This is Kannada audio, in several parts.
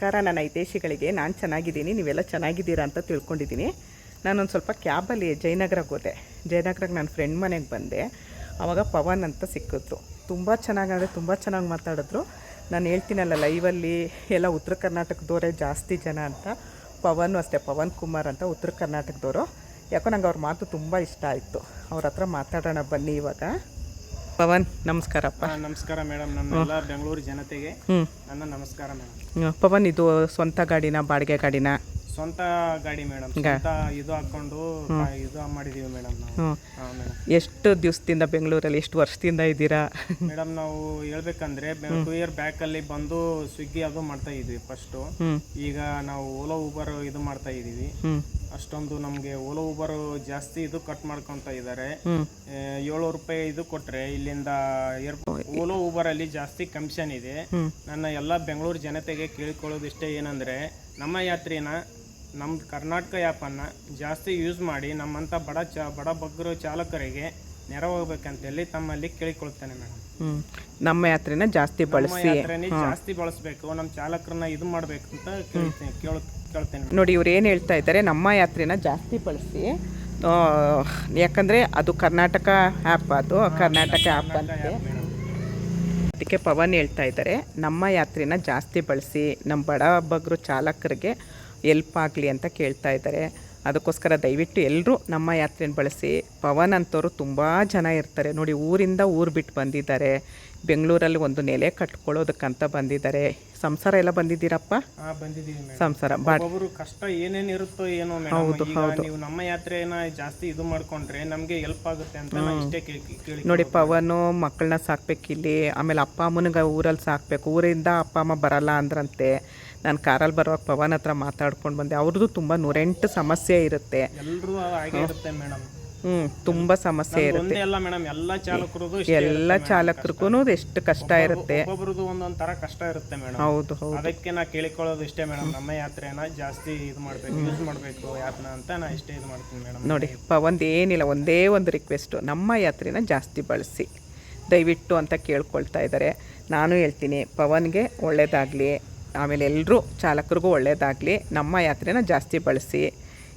ನಮಸ್ಕಾರ, ನನ್ನ ಹಿತೇಶಿಗಳಿಗೆ ನಾನು ಚೆನ್ನಾಗಿದ್ದೀನಿ, ನೀವೆಲ್ಲ ಚೆನ್ನಾಗಿದ್ದೀರಾ ಅಂತ ತಿಳ್ಕೊಂಡಿದ್ದೀನಿ. ನಾನೊಂದು ಸ್ವಲ್ಪ ಕ್ಯಾಬಲ್ಲಿ ಜಯನಗರಕ್ಕೆ ಹೋದೆ. ಜಯನಗರಕ್ಕೆ ನನ್ನ ಫ್ರೆಂಡ್ ಮನೆಗೆ ಬಂದೆ. ಆವಾಗ ಪವನ್ ಅಂತ ಸಿಕ್ಕಿದ್ರು. ತುಂಬ ಚೆನ್ನಾಗಿ ಅಂದರೆ ತುಂಬ ಚೆನ್ನಾಗಿ ಮಾತಾಡಿದ್ರು. ನಾನು ಹೇಳ್ತೀನಲ್ಲ ಲೈವಲ್ಲಿ ಎಲ್ಲ ಉತ್ತರ ಕರ್ನಾಟಕದವರೇ ಜಾಸ್ತಿ ಜನ ಅಂತ. ಪವನ್ ಅಷ್ಟೇ, ಪವನ್ ಕುಮಾರ್ ಅಂತ ಉತ್ತರ ಕರ್ನಾಟಕದವರು. ಯಾಕೋ ನಂಗೆ ಅವ್ರ ಮಾತು ತುಂಬ ಇಷ್ಟ ಆಯಿತು. ಅವ್ರ ಹತ್ರ ಮಾತಾಡೋಣ ಬನ್ನಿ ಇವಾಗ. ಪವನ್ ನಮಸ್ಕಾರಪ್ಪ. ನಮಸ್ಕಾರ ಮೇಡಮ್. ನಮ್ಮೆಲ್ಲ ಬೆಂಗಳೂರು ಜನತೆಗೆ ಹ್ಞೂ ನನ್ನ ನಮಸ್ಕಾರ ಮೇಡಮ್. ಪವನ್ ಇದು ಸ್ವಂತ ಗಾಡಿನ ಬಾಡಿಗೆ ಗಾಡಿನ? ಸ್ವಂತ ಗಾಡಿ ಮೇಡಮ್. ಸ್ವಂತ ಇದು ಹಾಕೊಂಡು ಇದು ಮಾಡಿದೀವಿ ಮೇಡಮ್ ನಾವು. ಹ್ಞೂ ಹಾ ಮೇಡಮ್. ಎಷ್ಟು ದಿವಸದಿಂದ ಬೆಂಗಳೂರಲ್ಲಿ ಎಷ್ಟು ವರ್ಷದಿಂದ ಇದ್ದೀರಾ? ಮೇಡಮ್ ನಾವು ಹೇಳ್ಬೇಕಂದ್ರೆ ಟೂ ಇಯರ್ ಬ್ಯಾಕ್ ಅಲ್ಲಿ ಬಂದು ಸ್ವಿಗ್ಗಿ ಅದು ಮಾಡ್ತಾ ಇದ್ವಿ ಫಸ್ಟ್ ಹ್ಞೂ ಈಗ ನಾವು ಓಲೋ ಊಬರ್ ಇದು ಮಾಡ್ತಾ ಇದೀವಿ ಹ್ಞೂ ಅಷ್ಟೊಂದು ನಮಗೆ ಓಲೋ ಊಬರ್ ಜಾಸ್ತಿ ಇದು ಕಟ್ ಮಾಡ್ಕೊಂತ ಇದ್ದಾರೆ ಏಳು ಏಳ್ನೂರು ರೂಪಾಯಿ ಇದು ಕೊಟ್ರೆ ಇಲ್ಲಿಂದ ಓಲೋ ಊಬರ್ ಅಲ್ಲಿ ಜಾಸ್ತಿ ಕಮಿಷನ್ ಇದೆ. ನನ್ನ ಎಲ್ಲ ಬೆಂಗಳೂರು ಜನತೆಗೆ ಕೇಳಿಕೊಳ್ಳೋದಿಷ್ಟೇ ಏನಂದ್ರೆ ನಮ್ಮ ಯಾತ್ರೆನ ನಮ್ಮ ಕರ್ನಾಟಕ ಆ್ಯಪನ್ನು ಜಾಸ್ತಿ ಯೂಸ್ ಮಾಡಿ ನಮ್ಮಂಥ ಬಡ ಚ ಬಡ ಬಗ್ಗರು ಚಾಲಕರಿಗೆ ನೆರವಾಗಬೇಕಂತೇಳಿ ತಮ್ಮಲ್ಲಿ ಕೇಳಿಕೊಳ್ತೇನೆ ಮೇಡಮ್. ನಮ್ಮ ಯಾತ್ರೆನ ಜಾಸ್ತಿ ಬಳಸಿ. ಜಾಸ್ತಿ ಬಳಸಬೇಕು. ನಮ್ಮ ಚಾಲಕರನ್ನ ಇದು ಮಾಡಬೇಕು ಅಂತ ಕೇಳ್ತೇನೆ ಕೇಳ ಕೇಳ್ತೇನೆ ನೋಡಿ ಇವ್ರು ಏನು ಹೇಳ್ತಾ ಇದ್ದಾರೆ ನಮ್ಮ ಯಾತ್ರೆನ ಜಾಸ್ತಿ ಬಳಸಿ. ಯಾಕಂದರೆ ಅದು ಕರ್ನಾಟಕ ಆ್ಯಪ್ ಅದು. ಕರ್ನಾಟಕ ಆ್ಯಪ್ ಅಂತ. ಅದಕ್ಕೆ ಪವನ್ ಹೇಳ್ತಾ ಇದ್ದಾರೆ ನಮ್ಮ ಯಾತ್ರೆನ ಜಾಸ್ತಿ ಬಳಸಿ. ನಮ್ಮ ಬಡ ಬಗ್ರು ಚಾಲಕರಿಗೆ ಎಲ್ಪ್ ಆಗಲಿ ಅಂತ ಕೇಳ್ತಾ ಇದ್ದಾರೆ. ಅದಕ್ಕೋಸ್ಕರ ದಯವಿಟ್ಟು ಎಲ್ಲರೂ ನಮ್ಮ ಯಾತ್ರೆಯನ್ನು ಬಳಸಿ. ಪವನ್ ಅಂತವರು ತುಂಬ ಜನ ಇರ್ತಾರೆ. ನೋಡಿ ಊರಿಂದ ಊರು ಬಿಟ್ಟು ಬಂದಿದ್ದಾರೆ. ಬೆಂಗಳೂರಲ್ಲಿ ಒಂದು ನೆಲೆ ಕಟ್ಕೊಳ್ಳೋದಕ್ಕಂತ ಬಂದಿದ್ದಾರೆ. ಸಂಸಾರ ಎಲ್ಲ ಬಂದಿದ್ದೀರಪ್ಪ? ಸಂಸಾರ. ಒಬ್ಬೊಬ್ರು ಕಷ್ಟ ಏನೇನು ಇರುತ್ತೋ ಏನೋ ಹೌದು ಹೌದು. ನೀವು ನಮ್ಮ ಯಾತ್ರೆನ ಜಾಸ್ತಿ ಇದು ಮಾಡ್ಕೊಂಡ್ರೆ ನಮಗೆ ಹೆಲ್ಪ್ ಆಗುತ್ತೆ ಅಂತ ಇಷ್ಟೇ ಕೇಳಿ ನೋಡಿ ಪವನು ಮಕ್ಕಳನ್ನ ಸಾಕ್ಬೇಕಿಲ್ಲಿ. ಆಮೇಲೆ ಅಪ್ಪ ಅಮ್ಮನಿಗೆ ಊರಲ್ಲಿ ಸಾಕ್ಬೇಕು. ಊರಿಂದ ಅಪ್ಪ ಅಮ್ಮ ಬರಲ್ಲ ಅಂದ್ರಂತೆ. ನಾನು ಕಾರಲ್ಲಿ ಬರುವಾಗ ಪವನ್ ಹತ್ರ ಮಾತಾಡ್ಕೊಂಡು ಬಂದೆ. ಅವ್ರದ್ದು ತುಂಬ ನೂರೆಂಟು ಸಮಸ್ಯೆ ಇರುತ್ತೆ. ಎಲ್ಲರೂ ಹಾಗೆ ಇರುತ್ತೆ ಮೇಡಮ್. ಹ್ಞೂ ತುಂಬ ಸಮಸ್ಯೆ ಇರುತ್ತೆ. ಅಲ್ಲ ಮೇಡಮ್ ಎಲ್ಲ ಚಾಲಕರದು ಎಲ್ಲ ಚಾಲಕರಿಗೂ ಎಷ್ಟು ಕಷ್ಟ ಇರುತ್ತೆ. ಒಬ್ಬೊಬ್ರದ್ದು ಒಂದೊಂದು ಕಷ್ಟ ಇರುತ್ತೆ ಮೇಡಮ್. ಹೌದು ಹೌದು. ಅದಕ್ಕೆ ನಾ ಕೇಳಿಕೊಳ್ಳೋದು ಇಷ್ಟೇ ಮೇಡಮ್ ನಮ್ಮ ಯಾತ್ರೆನ ಜಾಸ್ತಿ ಇದು ಮಾಡಬೇಕು ಯೂಸ್ ಮಾಡ್ಬೇಕು ಯಾತ್ನ ಅಂತ ನಾ ಇಷ್ಟೇ ಇದು ಮಾಡ್ತೀನಿ ಮೇಡಮ್. ನೋಡಿ ಪವನ್ ಏನಿಲ್ಲ ಒಂದೇ ಒಂದು ರಿಕ್ವೆಸ್ಟು ನಮ್ಮ ಯಾತ್ರೆನ ಜಾಸ್ತಿ ಬಳಸಿ. ದಯವಿಟ್ಟು ಅಂತ ಕೇಳ್ಕೊಳ್ತಾ ಇದ್ದಾರೆ. ನಾನು ಹೇಳ್ತೀನಿ ಪವನ್ಗೆ ಒಳ್ಳೇದಾಗಲಿ. ಆಮೇಲೆ ಎಲ್ಲರೂ ಚಾಲಕರಿಗೂ ಒಳ್ಳೆಯದಾಗಲಿ ನಮ್ಮ ಯಾತ್ರೆನ ಜಾಸ್ತಿ ಬಳಸಿ.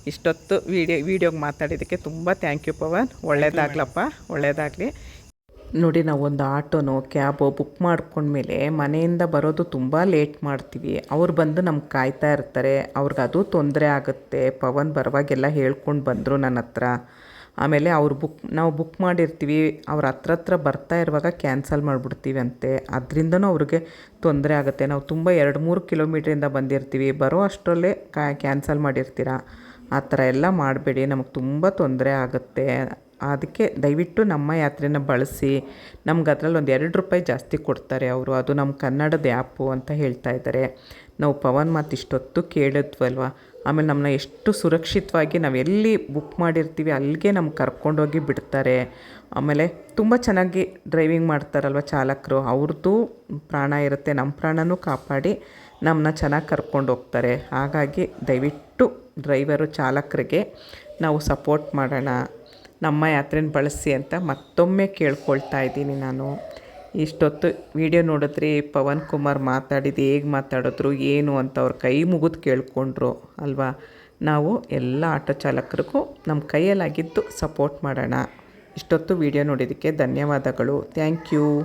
ಇಷ್ಟೊತ್ತು ವೀಡಿಯೋ, ವೀಡಿಯೋಗೆ ಮಾತಾಡಿದ್ದಕ್ಕೆ ತುಂಬ ಥ್ಯಾಂಕ್ ಯು ಪವನ್. ಒಳ್ಳೇದಾಗ್ಲಪ್ಪ. ಒಳ್ಳೇದಾಗಲಿ. ನೋಡಿ ನಾವು ಒಂದು ಆಟೋನೋ, ಕ್ಯಾಬೋ ಬುಕ್ ಮಾಡ್ಕೊಂಡ್ಮೇಲೆ ಮನೆಯಿಂದ ಬರೋದು ತುಂಬ ಲೇಟ್ ಮಾಡ್ತೀವಿ. ಅವ್ರು ಬಂದು ನಮ್ಗೆ ಕಾಯ್ತಾ ಇರ್ತಾರೆ. ಅವ್ರಿಗೆ ಅದು ತೊಂದರೆ ಆಗುತ್ತೆ. ಪವನ್ ಬರುವಾಗೆಲ್ಲ ಹೇಳ್ಕೊಂಡು ಬಂದರು ನನ್ನ ಹತ್ರ. ಆಮೇಲೆ ಅವ್ರು ಬುಕ್ ನಾವು ಬುಕ್ ಮಾಡಿರ್ತೀವಿ, ಅವ್ರ ಹತ್ರ ಹತ್ರ ಬರ್ತಾ ಇರುವಾಗ ಕ್ಯಾನ್ಸಲ್ ಮಾಡಿಬಿಡ್ತೀವಿ ಅಂತೆ. ಅದರಿಂದನೂ ಅವ್ರಿಗೆ ತೊಂದರೆ ಆಗುತ್ತೆ. ನಾವು ತುಂಬ ಎರಡು ಮೂರು ಕಿಲೋಮೀಟ್ರಿಂದ ಬಂದಿರ್ತೀವಿ. ಬರೋ ಅಷ್ಟರಲ್ಲೇ ಕ್ಯಾನ್ಸಲ್ ಮಾಡಿರ್ತೀರ? ಆ ಥರ ಎಲ್ಲ ಮಾಡಬೇಡಿ. ನಮಗೆ ತುಂಬ ತೊಂದರೆ ಆಗುತ್ತೆ. ಅದಕ್ಕೆ ದಯವಿಟ್ಟು ನಮ್ಮ ಯಾತ್ರೆನ ಬಳಸಿ. ನಮ್ಗೆ ಅದರಲ್ಲಿ ಒಂದು ಎರಡು ರೂಪಾಯಿ ಜಾಸ್ತಿ ಕೊಡ್ತಾರೆ ಅವರು. ಅದು ನಮ್ಮ ಕನ್ನಡದ ಆ್ಯಪು ಅಂತ ಹೇಳ್ತಾ ಇದ್ದಾರೆ ನಾವು ಪವನ್ ಮಾತು ಇಷ್ಟೊತ್ತು ಕೇಳಿದ್ವಲ್ವ? ಆಮೇಲೆ ನಮ್ಮನ್ನ ಎಷ್ಟು ಸುರಕ್ಷಿತವಾಗಿ ನಾವು ಎಲ್ಲಿ ಬುಕ್ ಮಾಡಿರ್ತೀವಿ ಅಲ್ಲಿಗೆ ನಮ್ಗೆ ಕರ್ಕೊಂಡೋಗಿ ಬಿಡ್ತಾರೆ. ಆಮೇಲೆ ತುಂಬ ಚೆನ್ನಾಗಿ ಡ್ರೈವಿಂಗ್ ಮಾಡ್ತಾರಲ್ವ ಚಾಲಕರು ಅವ್ರದ್ದು ಪ್ರಾಣ ಇರುತ್ತೆ ನಮ್ಮ ಪ್ರಾಣನೂ ಕಾಪಾಡಿ ನಮ್ಮನ್ನ ಚೆನ್ನಾಗಿ ಕರ್ಕೊಂಡು ಹೋಗ್ತಾರೆ. ಹಾಗಾಗಿ ದಯವಿಟ್ಟು ಡ್ರೈವರು ಚಾಲಕರಿಗೆ ನಾವು ಸಪೋರ್ಟ್ ಮಾಡೋಣ. ನಮ್ಮ ಯಾತ್ರೆನ ಬಳಸಿ ಅಂತ ಮತ್ತೊಮ್ಮೆ ಕೇಳ್ಕೊಳ್ತಾ ಇದ್ದೀನಿ ನಾನು. ಇಷ್ಟೊತ್ತು ವಿಡಿಯೋ ನೋಡಿದ್ರಿ ಪವನ್ ಕುಮಾರ್ ಮಾತಾಡಿದ್ದು ಹೇಗೆ ಮಾತಾಡಿದ್ರು, ಏನು ಅಂತ ಅವ್ರ ಕೈ ಮುಗಿದು ಕೇಳ್ಕೊಂಡ್ರು ಅಲ್ವಾ? ನಾವು ಎಲ್ಲ ಆಟೋ ಚಾಲಕರಿಗೂ ನಮ್ಮ ಕೈಯಲ್ಲಾಗಿದ್ದು ಸಪೋರ್ಟ್ ಮಾಡೋಣ. ಇಷ್ಟೊತ್ತು ವಿಡಿಯೋ ನೋಡಿದ್ದಕ್ಕೆ ಧನ್ಯವಾದಗಳು. Thank you